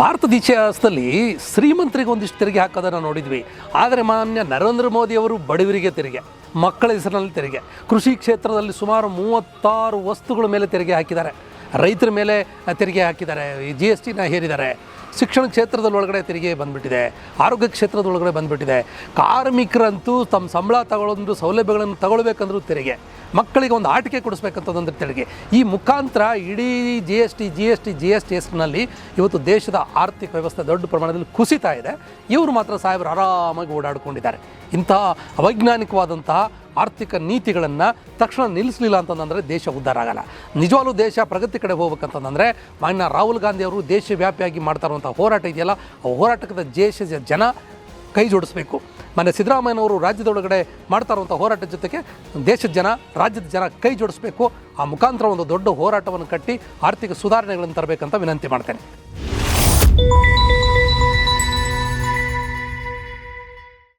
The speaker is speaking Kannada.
ಭಾರತದ ಇತಿಹಾಸದಲ್ಲಿ ಶ್ರೀಮಂತರಿಗೆ ಒಂದಿಷ್ಟು ತೆರಿಗೆ ಹಾಕೋದನ್ನು ನೋಡಿದ್ವಿ. ಆದರೆ ಮಾನ್ಯ ನರೇಂದ್ರ ಮೋದಿಯವರು ಬಡವರಿಗೆ ತೆರಿಗೆ, ಮಕ್ಕಳ ಹೆಸರಿನಲ್ಲಿ ತೆರಿಗೆ, ಕೃಷಿ ಕ್ಷೇತ್ರದಲ್ಲಿ ಸುಮಾರು ಮೂವತ್ತಾರು ವಸ್ತುಗಳ ಮೇಲೆ ತೆರಿಗೆ ಹಾಕಿದ್ದಾರೆ. ರೈತರ ಮೇಲೆ ತೆರಿಗೆ ಹಾಕಿದ್ದಾರೆ. ಜಿ ಎಸ್ ಟಿನ ಹೇರಿದ್ದಾರೆ. ಶಿಕ್ಷಣ ಕ್ಷೇತ್ರದ ಒಳಗಡೆ ತೆರಿಗೆ ಬಂದ್ಬಿಟ್ಟಿದೆ. ಆರೋಗ್ಯ ಕ್ಷೇತ್ರದ ಒಳಗಡೆ ಬಂದ್ಬಿಟ್ಟಿದೆ. ಕಾರ್ಮಿಕರಂತೂ ತಮ್ಮ ಸಂಬಳ ತಗೊಳ್ಳೋದು ಸೌಲಭ್ಯಗಳನ್ನು ತಗೊಳ್ಬೇಕಂದ್ರೂ ತೆರಿಗೆ. ಮಕ್ಕಳಿಗೆ ಒಂದು ಆಟಿಕೆ ಕೊಡಿಸ್ಬೇಕಂತಂದ್ರೆ ತೆರಿಗೆ. ಈ ಮುಖಾಂತರ ಇಡೀ G S T G S T G S T ಎಸ್ನಲ್ಲಿ ಇವತ್ತು ದೇಶದ ಆರ್ಥಿಕ ವ್ಯವಸ್ಥೆ ದೊಡ್ಡ ಪ್ರಮಾಣದಲ್ಲಿ ಕುಸಿತಾ ಇದೆ. ಇವರು ಮಾತ್ರ ಸಾಹೇಬರು ಆರಾಮಾಗಿ ಓಡಾಡ್ಕೊಂಡಿದ್ದಾರೆ. ಇಂತಹ ಅವೈಜ್ಞಾನಿಕವಾದಂತಹ ಆರ್ಥಿಕ ನೀತಿಗಳನ್ನು ತಕ್ಷಣ ನಿಲ್ಲಿಸಲಿಲ್ಲ ಅಂತಂದರೆ ದೇಶ ಉದ್ಧಾರ ಆಗಲ್ಲ. ನಿಜವಾಗಲೂ ದೇಶ ಪ್ರಗತಿ ಕಡೆ ಹೋಗ್ಬೇಕಂತಂದರೆ ಮಾನ್ಯ ರಾಹುಲ್ ಗಾಂಧಿ ಅವರು ದೇಶವ್ಯಾಪಿಯಾಗಿ ಮಾಡ್ತಾ ಇರುವಂಥ ಹೋರಾಟ ಇದೆಯಲ್ಲ, ಆ ಹೋರಾಟದ ದೇಶದ ಜನ ಕೈ ಜೋಡಿಸಬೇಕು. ಮೊನ್ನೆ ಸಿದ್ದರಾಮಯ್ಯನವರು ರಾಜ್ಯದೊಳಗಡೆ ಮಾಡ್ತಾ ಇರುವಂಥ ಹೋರಾಟದ ಜೊತೆಗೆ ದೇಶದ ಜನ, ರಾಜ್ಯದ ಜನ ಕೈ ಜೋಡಿಸ್ಬೇಕು. ಆ ಮುಖಾಂತರ ಒಂದು ದೊಡ್ಡ ಹೋರಾಟವನ್ನು ಕಟ್ಟಿ ಆರ್ಥಿಕ ಸುಧಾರಣೆಗಳನ್ನು ತರಬೇಕಂತ ವಿನಂತಿ ಮಾಡ್ತೇನೆ.